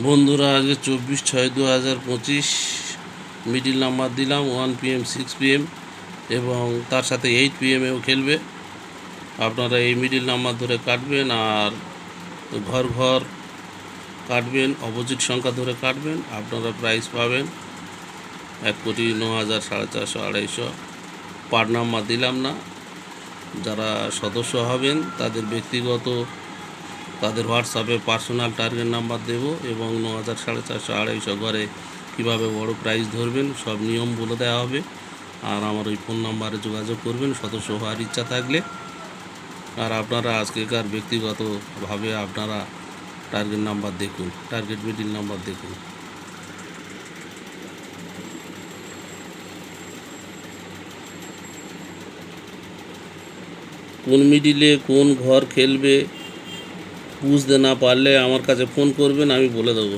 বন্ধুরা, আজকে চব্বিশ ছয় দু হাজার পঁচিশ মিডিল নাম্বার দিলাম ওয়ান পিএম সিক্স পিএম এবং তার সাথে এইট পিএমেও খেলবে। আপনারা এই মিডিল নাম্বার ধরে কাটবেন আর ঘর ঘর কাটবেন অপোজিট সংখ্যা ধরে কাটবেন, আপনারা প্রাইস পাবেন। এক কোটি ন হাজার সাড়ে চারশো আড়াইশো। পার নাম্বার দিলাম না। যারা সদস্য হবেন, তাদের ব্যক্তিগত তাদের হোয়াটসঅ্যাপে পার্সোনাল টার্গেট নাম্বার দেবো এবং ন হাজার সাড়ে চারশো আড়াইশো ঘরে কীভাবে বড় প্রাইজ ধরবেন, সব নিয়ম বলে দেওয়া হবে। আর আমার ওই ফোন নাম্বারে যোগাযোগ করবেন, সদস্য হওয়ার ইচ্ছা থাকলে। আর আপনারা আজকেকার ব্যক্তিগতভাবে আপনারা টার্গেট নাম্বার দেখুন, টার্গেট মিডিল নাম্বার দেখুন। কোন মিডিলে কোন ঘর খেলবে বুঝতে না পারলে আমার কাছে ফোন করবেন আমি বলে দেবো।